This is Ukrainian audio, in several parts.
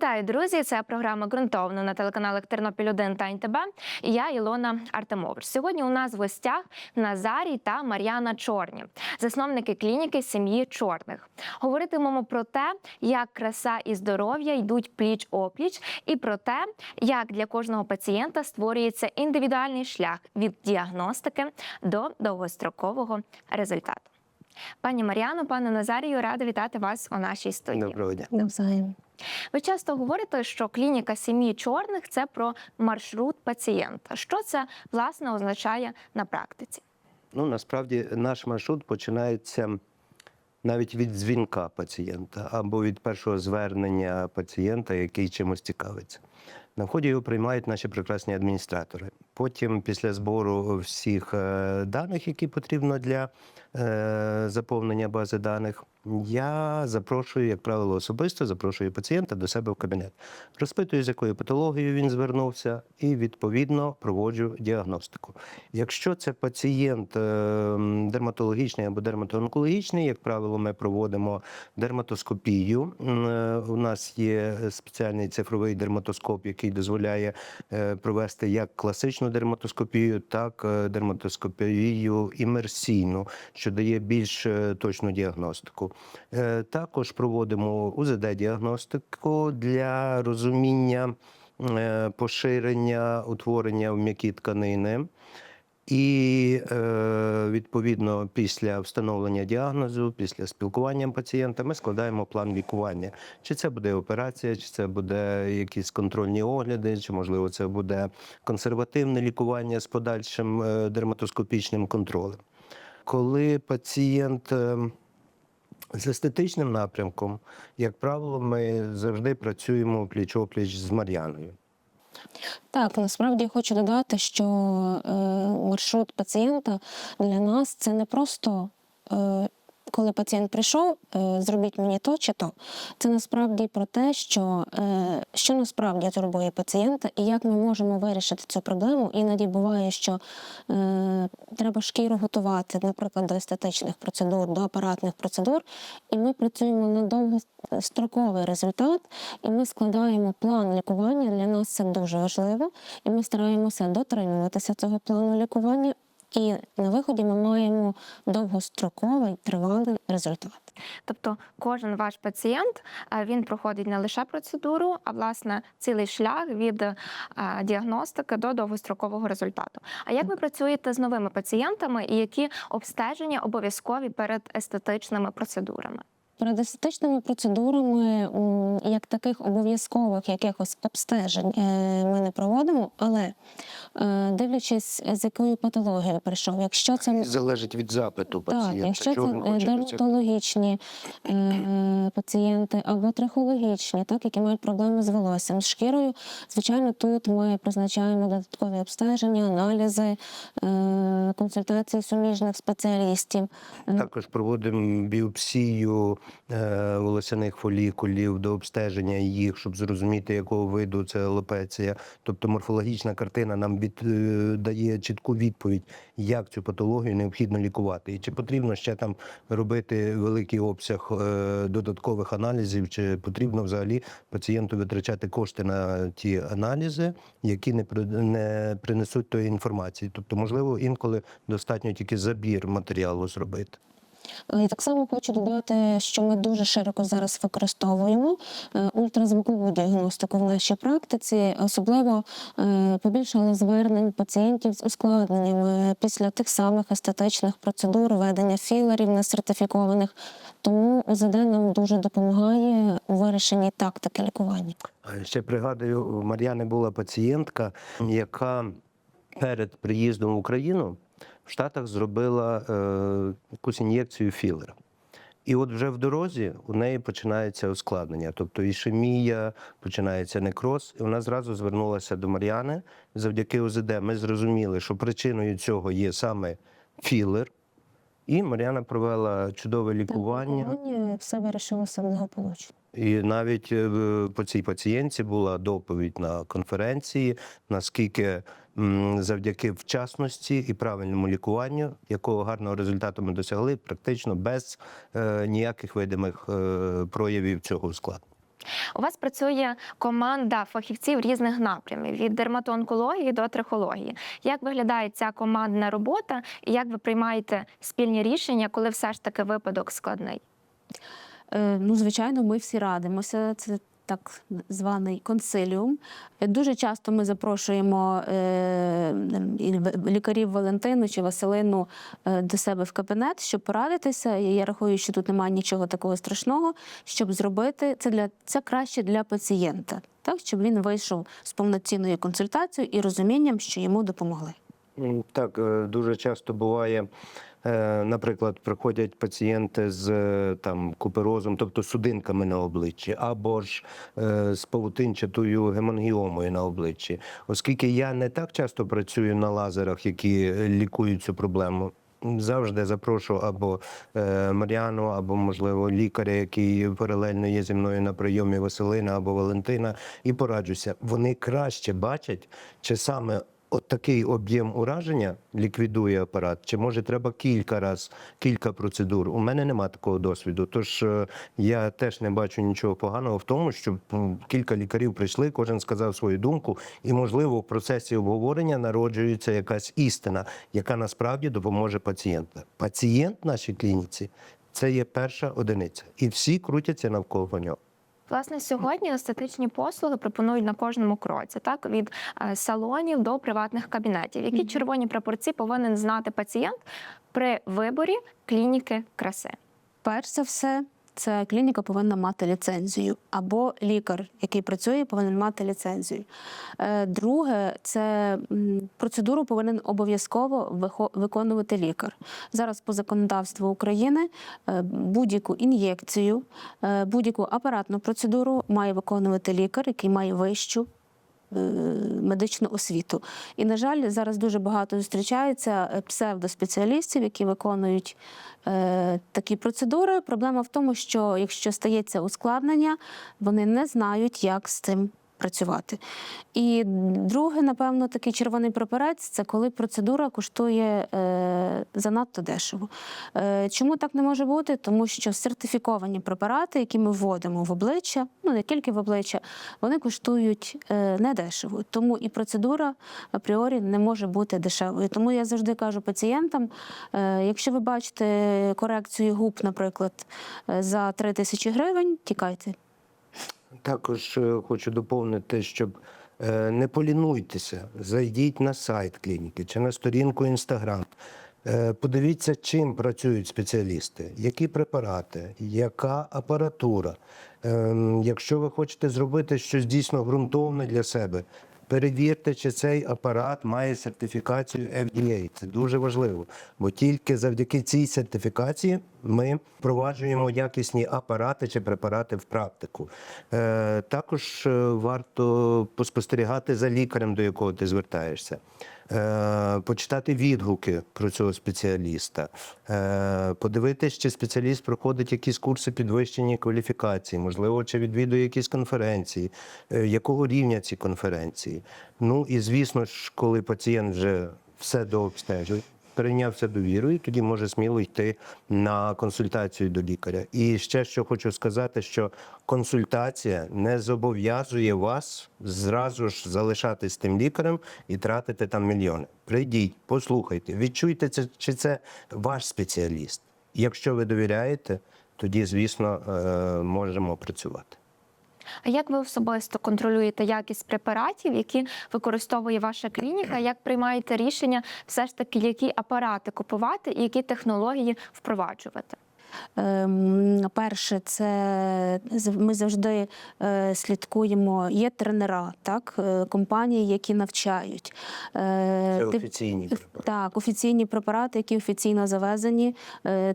Вітаю, друзі! Це програма ґрунтовно на телеканалах Тернопіль 1 та НТБ. І я Ілона Артемович. Сьогодні у нас в гостях Назарій та Мар'яна Чорні, засновники клініки сім'ї чорних. Говоритимемо про те, як краса і здоров'я йдуть пліч опліч, і про те, як для кожного пацієнта створюється індивідуальний шлях від діагностики до довгострокового результату. Пані Мар'яно, пане Назарію, рада вітати вас у нашій студії. Доброго дня. Ви часто говорите, що клініка сім'ї чорних це про маршрут пацієнта. Що це власне означає на практиці? Ну насправді наш маршрут починається навіть від дзвінка пацієнта або від першого звернення пацієнта, який чимось цікавиться. На вході його приймають наші прекрасні адміністратори. Потім, після збору всіх е, даних, які потрібно для е, заповнення бази даних, я запрошую, як правило, особисто запрошую пацієнта до себе в кабінет. Розпитую, з якою патологією він звернувся, і відповідно проводжу діагностику. Якщо це пацієнт е, дерматологічний або дерматоонкологічний, як правило, ми проводимо дерматоскопію. У нас є спеціальний цифровий дерматоскоп, який дозволяє провести як класичну дерматоскопію, так дерматоскопію імерсійну, що дає більш е, точну діагностику. Е, Також проводимо УЗД-діагностику для розуміння е, поширення утворення в м'які тканини. І е, відповідно після встановлення діагнозу, після спілкування пацієнта, ми складаємо план лікування. Чи це буде операція, чи це буде якісь контрольні огляди, чи можливо це буде консервативне лікування з подальшим е, дерматоскопічним контролем. Коли пацієнт е, з естетичним напрямком, як правило, ми завжди працюємо пліч-опліч з Мар'яною. Так, насправді я хочу додати, що е, маршрут пацієнта для нас це не просто. Коли пацієнт прийшов, е, зробіть мені то чи то. Це насправді про те, що, е, що насправді турбує пацієнта і як ми можемо вирішити цю проблему. Іноді буває, що е, треба шкіру готувати, наприклад, до естетичних процедур, до апаратних процедур, і ми працюємо на довгостроковий результат, і ми складаємо план лікування. Для нас це дуже важливо, і ми стараємося дотримуватися цього плану лікування. І на виході ми маємо довгостроковий тривалий результат. Тобто, кожен ваш пацієнт він проходить не лише процедуру, а власне цілий шлях від діагностики до довгострокового результату. А як ви працюєте з новими пацієнтами і які обстеження обов'язкові перед естетичними процедурами? Перед естетичними процедурами, як таких обов'язкових якихось обстежень, е, ми не проводимо, але е, дивлячись, з якою патологією прийшов, якщо це Залежить від запиту Так, пацієнта. якщо це чого е, дерматологічні пацієнти або трихологічні, так, які мають проблеми з волоссям, з шкірою, звичайно, тут ми призначаємо додаткові обстеження, аналізи, консультації суміжних спеціалістів. Також проводимо біопсію волосяних фолікулів до обстеження їх, щоб зрозуміти, якого виду це алопеція. Тобто морфологічна картина нам від, е, дає чітку відповідь, як цю патологію необхідно лікувати. І чи потрібно ще там робити великий обсяг е, додаткових аналізів, чи потрібно взагалі пацієнту витрачати кошти на ті аналізи, які не, не принесуть тої інформації. Тобто, можливо, інколи достатньо тільки забір матеріалу зробити. І так само хочу додати, що ми дуже широко зараз використовуємо е, ультразвукову діагностику в нашій практиці. Особливо е, побільшало звернень пацієнтів з ускладненнями після тих самих естетичних процедур, введення філерів несертифікованих. Тому УЗД нам дуже допомагає у вирішенні тактики лікування. Ще пригадую, у Мар'яни була пацієнтка, яка перед приїздом в Україну в Штатах зробила е, якусь ін'єкцію філера. І от вже в дорозі у неї починається ускладнення, тобто ішемія, починається некроз. І вона зразу звернулася до Мар'яни. Завдяки ОЗД ми зрозуміли, що причиною цього є саме філер. І Мар'яна провела чудове лікування. Лікування все вирішилося благополучно. І навіть е, по цій пацієнтці була доповідь на конференції, наскільки завдяки вчасності і правильному лікуванню, якого гарного результату ми досягли, практично без е, ніяких видимих е, проявів цього складу. У вас працює команда фахівців різних напрямів від дерматоонкології до трихології. Як виглядає ця командна робота, і як ви приймаєте спільні рішення, коли все ж таки випадок складний? Е, Ну, звичайно, ми всі радимося. Це так званий консиліум. Е, Дуже часто ми запрошуємо е, лікарів Валентину чи Василину е, до себе в кабінет, щоб порадитися. Я рахую, що тут немає нічого такого страшного, щоб зробити це для це краще для пацієнта, так щоб він вийшов з повноцінною консультацією і розумінням, що йому допомогли. Так, дуже часто буває, наприклад, приходять пацієнти з е, там куперозом, тобто судинками на обличчі, або ж е, з павутинчатою гемангіомою на обличчі. Оскільки я не так часто працюю на лазерах, які е, лікують цю проблему. Завжди запрошу або е, Мар'яну, або, можливо, лікаря, який паралельно є зі мною на прийомі Василина або Валентина, і пораджуся. Вони краще бачать, чи саме от такий об'єм ураження ліквідує апарат, чи може треба кілька раз, кілька процедур. У мене нема такого досвіду. Тож е, я теж не бачу нічого поганого в тому, щоб кілька лікарів прийшли, кожен сказав свою думку, і можливо в процесі обговорення народжується якась істина, яка насправді допоможе пацієнту. Пацієнт в нашій клініці це є перша одиниця, і всі крутяться навколо нього. Власне, сьогодні естетичні послуги пропонують на кожному кроці, так від е, салонів до приватних кабінетів. Які червоні прапорці повинен знати пацієнт при виборі клініки краси? Перш за все, це клініка повинна мати ліцензію, або лікар, який працює, повинен мати ліцензію. Е, Друге, це процедуру повинен обов'язково виконувати лікар. Зараз по законодавству України е, будь-яку ін'єкцію, е, будь-яку апаратну процедуру має виконувати лікар, який має вищу медичну освіту. І, на жаль, зараз дуже багато зустрічається е, псевдоспеціалістів, які виконують е, такі процедури. Проблема в тому, що якщо стається ускладнення, вони не знають, як з цим працювати. І друге, напевно, такий червоний прапорець це коли процедура коштує е, занадто дешево. Е, чому так не може бути? Тому що сертифіковані препарати, які ми вводимо в обличчя, ну не тільки в обличчя, вони коштують е, недешево. Тому і процедура апріорі не може бути дешевою. Тому я завжди кажу пацієнтам: е, якщо ви бачите корекцію губ, наприклад, е, за 3 тисячі гривень, тікайте. Також е, хочу доповнити, щоб е, не полінуйтеся, зайдіть на сайт клініки чи на сторінку Інстаграм. Подивіться, чим працюють спеціалісти, які препарати, яка апаратура. Ем, Якщо ви хочете зробити щось дійсно ґрунтовне для себе, перевірте, чи цей апарат має сертифікацію FDA. Це дуже важливо, бо тільки завдяки цій сертифікації ми впроваджуємо якісні апарати чи препарати в практику. Е, також е, варто поспостерігати за лікарем, до якого ти звертаєшся. Е, почитати відгуки про цього спеціаліста, е, подивитись, чи спеціаліст проходить якісь курси підвищення кваліфікації, можливо, чи відвідує якісь конференції, е, якого рівня ці конференції. Ну і звісно ж, коли пацієнт вже все дообстежив, перейнявся довірою, тоді може сміло йти на консультацію до лікаря. І ще що хочу сказати, що консультація не зобов'язує вас зразу ж залишатись тим лікарем і тратити там мільйони. Прийдіть, послухайте, відчуйте це, чи це ваш спеціаліст. Якщо ви довіряєте, тоді, звісно, е, можемо працювати. А як ви особисто контролюєте якість препаратів, які використовує ваша клініка? Як приймаєте рішення, все ж таки, які апарати купувати і які технології впроваджувати? Ем, Перше, це ми завжди е, слідкуємо. Є тренера, так, е, компанії, які навчають. Е, Це офіційні препарати. Так, офіційні препарати, які офіційно завезені,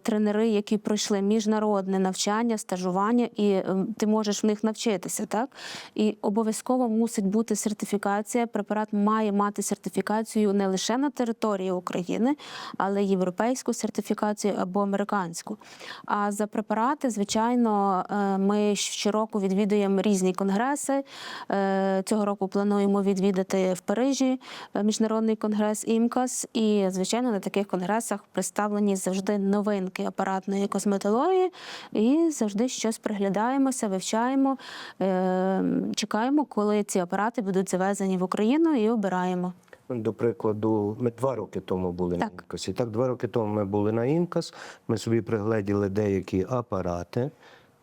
тренери, які пройшли міжнародне навчання, стажування, і ти можеш в них навчитися. Так? І обов'язково мусить бути сертифікація. Препарат має мати сертифікацію не лише на території України, але й європейську сертифікацію або американську. А за препарати, звичайно, е, ми щороку відвідуємо різні конгреси. Е, Цього року плануємо відвідати в Парижі е, міжнародний конгрес ІМКАС. І, звичайно, на таких конгресах представлені завжди новинки апаратної косметології, і завжди щось приглядаємося, вивчаємо, чекаємо, коли ці апарати будуть завезені в Україну і обираємо. До прикладу, ми два роки тому були на інкасі. Так, два роки тому ми були на інкас. Ми собі пригледіли деякі апарати,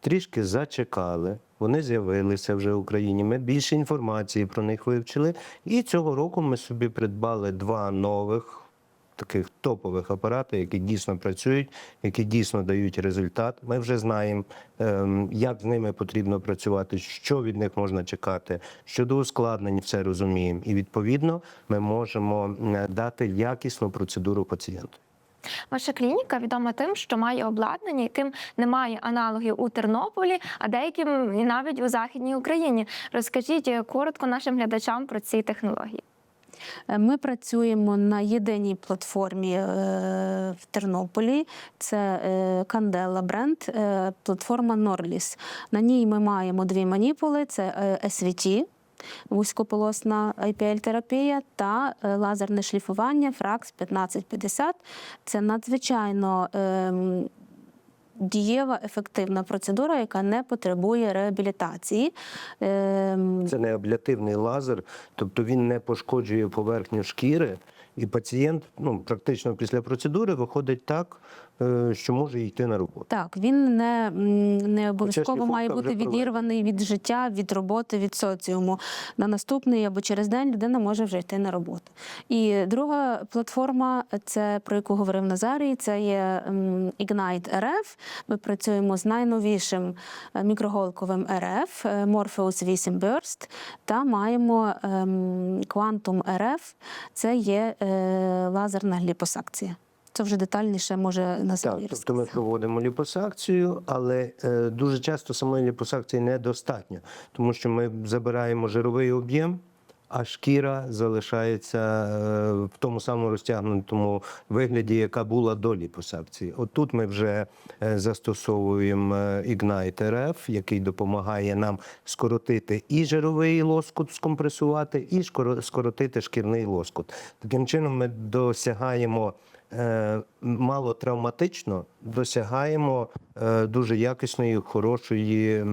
трішки зачекали. Вони з'явилися вже в Україні. Ми більше інформації про них вивчили. І цього року ми собі придбали два нових. Таких топових апаратів, які дійсно працюють, які дійсно дають результат. Ми вже знаємо, ем, як з ними потрібно працювати, що від них можна чекати. Щодо ускладнень, все розуміємо. І відповідно ми можемо дати якісну процедуру пацієнту. Ваша клініка відома тим, що має обладнання, яким немає аналогів у Тернополі, а деяким і навіть у Західній Україні. Розкажіть е, коротко нашим глядачам про ці технології. Е, Ми працюємо на єдиній платформі е, в Тернополі. Це Candela бренд, платформа Norlis. На ній ми маємо дві маніпули: це е, SVT, вузькополосна IPL-терапія та лазерне шліфування Frax 1550. Це надзвичайно ем, дієва, ефективна процедура, яка не потребує реабілітації. Ем, Це не аблятивний лазер, тобто він не пошкоджує поверхню шкіри, і пацієнт ну, практично після процедури виходить так, що може йти на роботу. Так, він не, не обов'язково має бути відірваний від життя, від роботи, від соціуму. На наступний або через день людина може вже йти на роботу. І друга платформа, це про яку говорив Назарій, це є Ignite RF. Ми працюємо з найновішим е, мікроголковим RF е, Morpheus 8 Burst та маємо ем, Quantum RF. Це є е, лазерна ліпосакція. Це вже детальніше може Так, тобто ми проводимо ліпосакцію, але е, дуже часто самої ліпосакції недостатньо, тому що ми забираємо жировий об'єм, а шкіра залишається е, в тому самому розтягнутому вигляді, яка була до ліпосакції. От тут ми вже е, застосовуємо е, Ignite RF, який допомагає нам скоротити і жировий лоскут скомпресувати, і скоро- скоротити шкірний лоскут. Таким чином ми досягаємо е, малотравматично досягаємо е, дуже якісної, хорошої,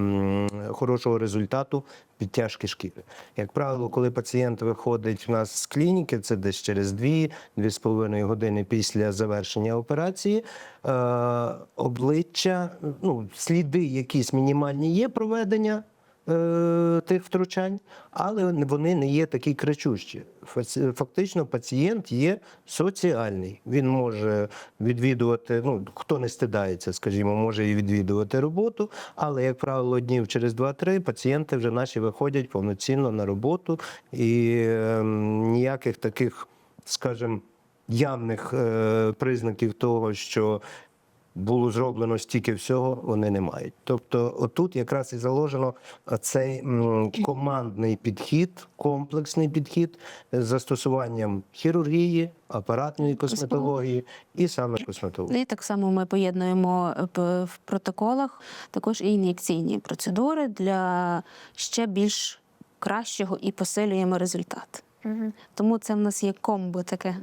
хорошого результату підтяжки шкіри. Як правило, коли пацієнт виходить в нас з клініки, це десь через 2-2,5 години після завершення операції, е, обличчя, ну, сліди якісь мінімальні є проведення тих втручань, але вони не є такі кричущі. Фактично, пацієнт є соціальний. Він може відвідувати, ну хто не стидається, скажімо, може і відвідувати роботу, але, як правило, днів через 2-3 пацієнти вже наші виходять повноцінно на роботу і ем, ніяких таких, скажімо, явних е, признаків того, що було зроблено стільки всього, вони не мають. Тобто, отут якраз і заложено цей командний підхід, комплексний підхід з застосуванням хірургії, апаратної косметології і саме косметології. І так само ми поєднуємо е, в протоколах також і ін'єкційні процедури для ще більш кращого і посилюємо результат. Мгм. Тому це в нас є комбо таке.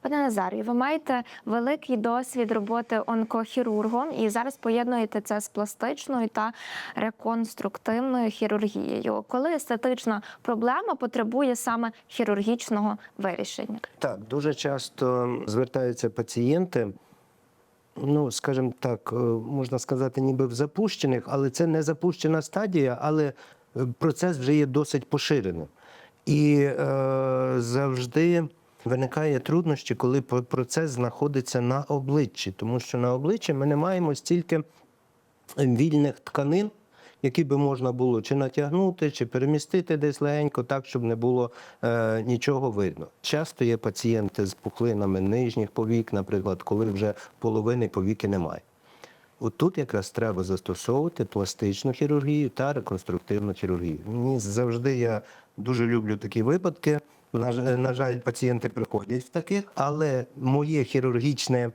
Пане Назарію, ви маєте великий досвід роботи онкохірургом і зараз поєднуєте це з пластичною та реконструктивною хірургією. Коли естетична проблема потребує саме хірургічного вирішення. Так, дуже часто звертаються пацієнти. Ну, скажімо так, е, можна сказати, ніби в запущених, але це не запущена стадія, але е, процес вже є досить поширеним. І е, завжди виникає труднощі, коли процес знаходиться на обличчі, тому що на обличчі ми не маємо стільки вільних тканин, які би можна було чи натягнути, чи перемістити десь легенько, так, щоб не було е, нічого видно. Часто є пацієнти з пухлинами нижніх повік, наприклад, коли вже половини повіки немає. От тут якраз треба застосовувати пластичну хірургію та реконструктивну хірургію. Мені завжди я дуже люблю такі випадки. На, на жаль, пацієнти приходять в таких, але моє хірургічне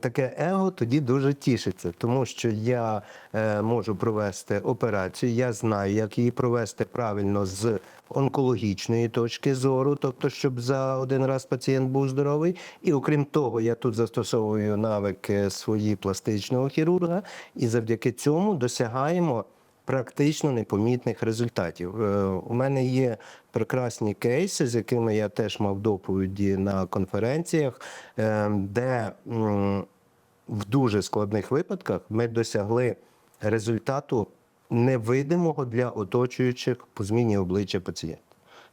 таке его тоді дуже тішиться, тому що я е, можу провести операцію, я знаю, як її провести правильно з онкологічної точки зору, тобто, щоб за один раз пацієнт був здоровий. І окрім того, я тут застосовую навики свої пластичного хірурга, і завдяки цьому досягаємо практично непомітних результатів. Е, У мене є прекрасні кейси, з якими я теж мав доповіді на конференціях, е, де в дуже складних випадках ми досягли результату невидимого для оточуючих по зміні обличчя пацієнта.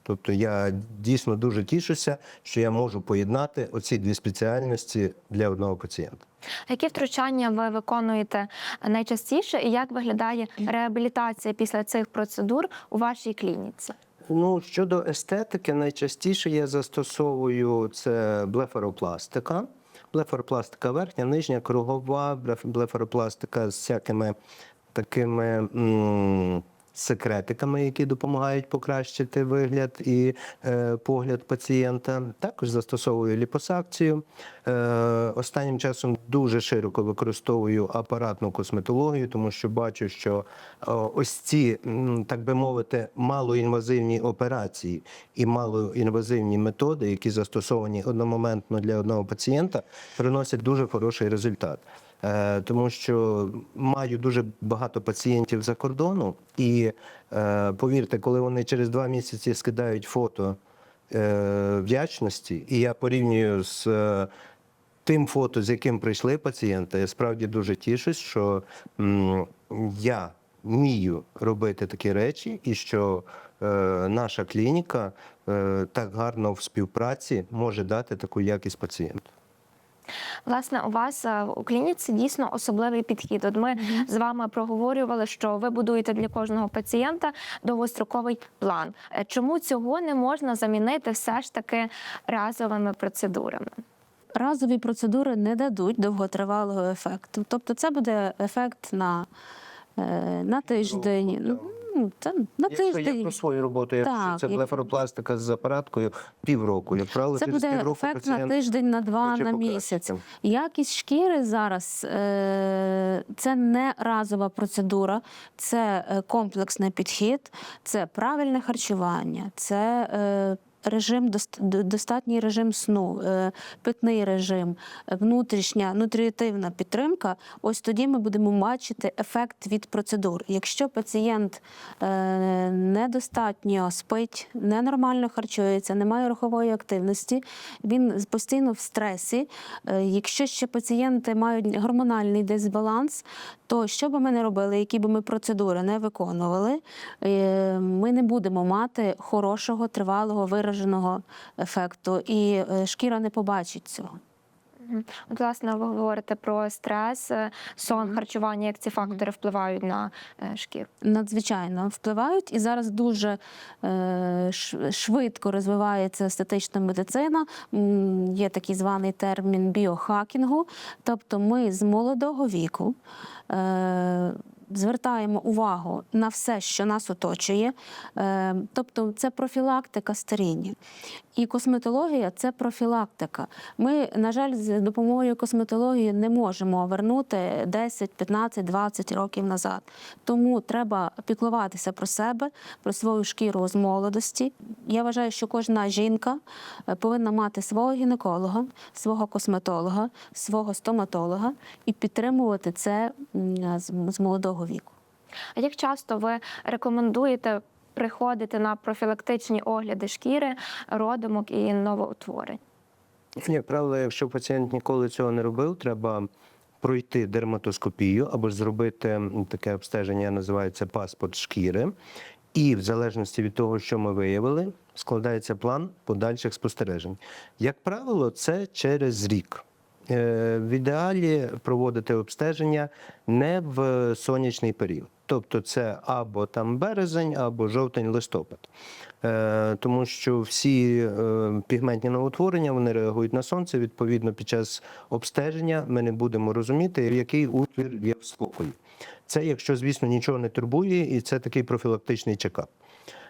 Тобто я дійсно дуже тішуся, що я можу поєднати оці дві спеціальності для одного пацієнта. Які втручання ви виконуєте найчастіше, і як виглядає реабілітація після цих процедур у вашій клініці? Ну, щодо естетики, найчастіше я застосовую це блефаропластика. Блефаропластика верхня, нижня, кругова, блеф- блефаропластика з всякими такими м, секретиками, які допомагають покращити вигляд і е, погляд пацієнта. Також застосовую ліпосакцію. Е, останнім часом дуже широко використовую апаратну косметологію, тому що бачу, що е, ось ці, так би мовити, малоінвазивні операції і малоінвазивні методи, які застосовані одномоментно для одного пацієнта, приносять дуже хороший результат. Е, Тому що маю дуже багато пацієнтів за кордону, і е, повірте, коли вони через два місяці скидають фото е, вдячності, і я порівнюю з тим фото, з яким прийшли пацієнти, я справді дуже тішусь, що я вмію робити такі речі, і що наша клініка так гарно в співпраці може дати таку якість пацієнту. Власне, у вас е, у клініці дійсно особливий підхід. От ми з вами проговорювали, що ви будуєте для кожного пацієнта довгостроковий план. Е, Чому цього не можна замінити все ж таки разовими процедурами? Разові процедури не дадуть довготривалого ефекту. Тобто це буде ефект на, е, на тиждень. Ну, це на Якщо я тиждень. про свою роботу, якщо Так, це як- блефаропластика з апараткою, півроку. Як правило, Це через буде півроку ефект на пацієнт тиждень, на два, хоче на покращити. місяць. Якість шкіри зараз е, це не разова процедура, це е, комплексний підхід, це правильне харчування, це е, режим достатній режим сну, е, питний режим, внутрішня нутріативна підтримка. Ось тоді ми будемо бачити ефект від процедур. Якщо пацієнт е, недостатньо спить, ненормально харчується, не має рухової активності, він постійно в стресі. Е, Якщо ще пацієнти мають гормональний дисбаланс, то що би ми не робили, які би ми процедури не виконували, ми не будемо мати хорошого, тривалого, вираженого ефекту, і е, шкіра не побачить цього. От, власне, ви говорите про стрес, е, сон, харчування, як ці фактори впливають на е, шкіру. надзвичайно впливають, і зараз дуже швидко розвивається естетична медицина. Є такий званий термін біохакінгу. Тобто ми з молодого віку. Звертаємо увагу на все, що нас оточує, Е, тобто це профілактика старіння. І косметологія це профілактика. Ми, на жаль, з допомогою косметології не можемо вернути 10, 15, 20 років назад. Тому треба піклуватися про себе, про свою шкіру з молодості. Я вважаю, що кожна жінка е, повинна мати свого гінеколога, свого косметолога, свого стоматолога і підтримувати це з з молодого віку. А як часто ви рекомендуєте приходити на профілактичні огляди шкіри, родимок і новоутворень? Як правило, якщо пацієнт ніколи цього не робив, треба пройти дерматоскопію або зробити таке обстеження, називається паспорт шкіри. І в залежності від того, що ми виявили, складається план подальших спостережень. Як правило, це через рік. Е, В ідеалі проводити обстеження не в сонячний період. Тобто це або там березень, або жовтень-листопад. Е, Тому що всі е, пігментні новоутворення вони реагують на сонце. Відповідно, під час обстеження ми не будемо розуміти, який утвір є в спокої. Це якщо, звісно, нічого не турбує, і це такий профілактичний чекап.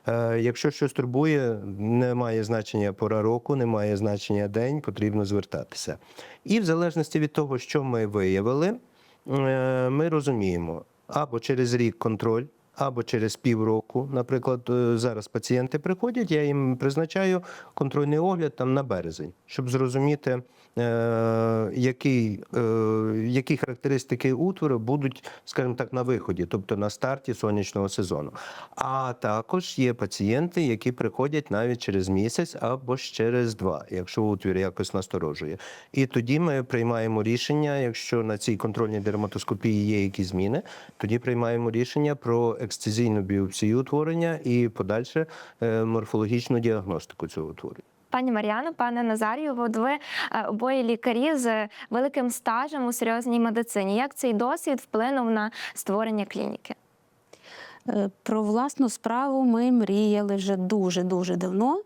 Е, Якщо щось турбує, не має значення пора року, не має значення день, потрібно звертатися. І в залежності від того, що ми виявили, е, ми розуміємо або через рік контроль. Або через півроку, наприклад, е, зараз пацієнти приходять, я їм призначаю контрольний огляд там на березень, щоб зрозуміти, які, е, які характеристики утвору будуть, скажімо так, на виході, тобто на старті сонячного сезону. А також є пацієнти, які приходять навіть через місяць або ж через два, якщо утвір якось насторожує. І тоді ми приймаємо рішення, якщо на цій контрольній дерматоскопії є якісь зміни, тоді приймаємо рішення про ексцизійну біопсію утворення і подальше е, морфологічну діагностику цього утворення. Пані Мар'яно, пане Назарію, от ви е, обоє лікарі з великим стажем у серйозній медицині. Як цей досвід вплинув на створення клініки? Е, Про власну справу ми мріяли вже дуже-дуже давно.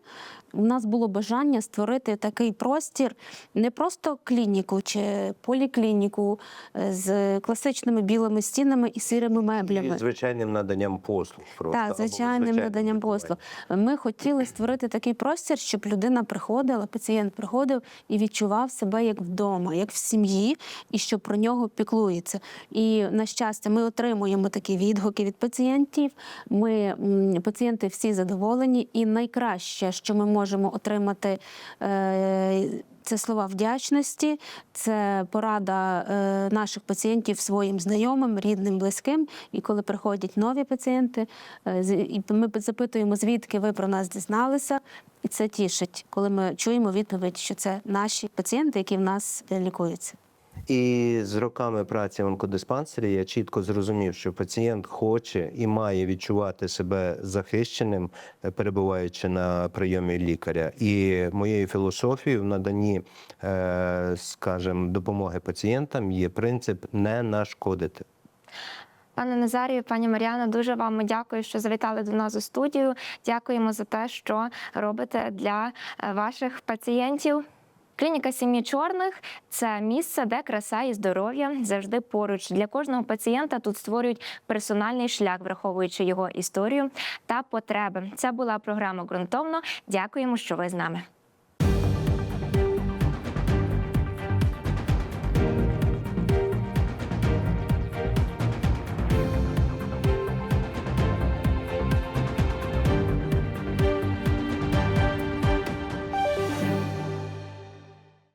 У нас було бажання створити такий простір, не просто клініку чи поліклініку е, з класичними білими стінами і сірими меблями. І звичайним наданням послуг. Просто, Так, звичайним звичайним наданням послуг. Ми хотіли створити такий простір, щоб людина приходила, пацієнт приходив і відчував себе як вдома, як в сім'ї, і що про нього піклується. І на щастя, ми отримуємо такі відгуки від пацієнтів. Ми пацієнти всі задоволені, і найкраще, що ми можемо отримати. Е, це слова вдячності, це порада е, наших пацієнтів своїм знайомим, рідним, близьким. І коли приходять нові пацієнти, е, ми запитуємо, звідки ви про нас дізналися. І це тішить, коли ми чуємо відповідь, що це наші пацієнти, які в нас лікуються. І з роками праці в онкодиспансері я чітко зрозумів, що пацієнт хоче і має відчувати себе захищеним, е, перебуваючи на прийомі лікаря. І моєю філософією в наданні, е, скажімо, допомоги пацієнтам є принцип не нашкодити. Пане Назарію, пані Мар'яна, дуже вам дякую, що завітали до нас у студію. Дякуємо за те, що робите для е, ваших пацієнтів. Клініка сім'ї чорних це місце, де краса і здоров'я завжди поруч. Для кожного пацієнта тут створюють персональний шлях, враховуючи його історію та потреби. Це була програма ґрунтовно. Дякуємо, що ви з нами.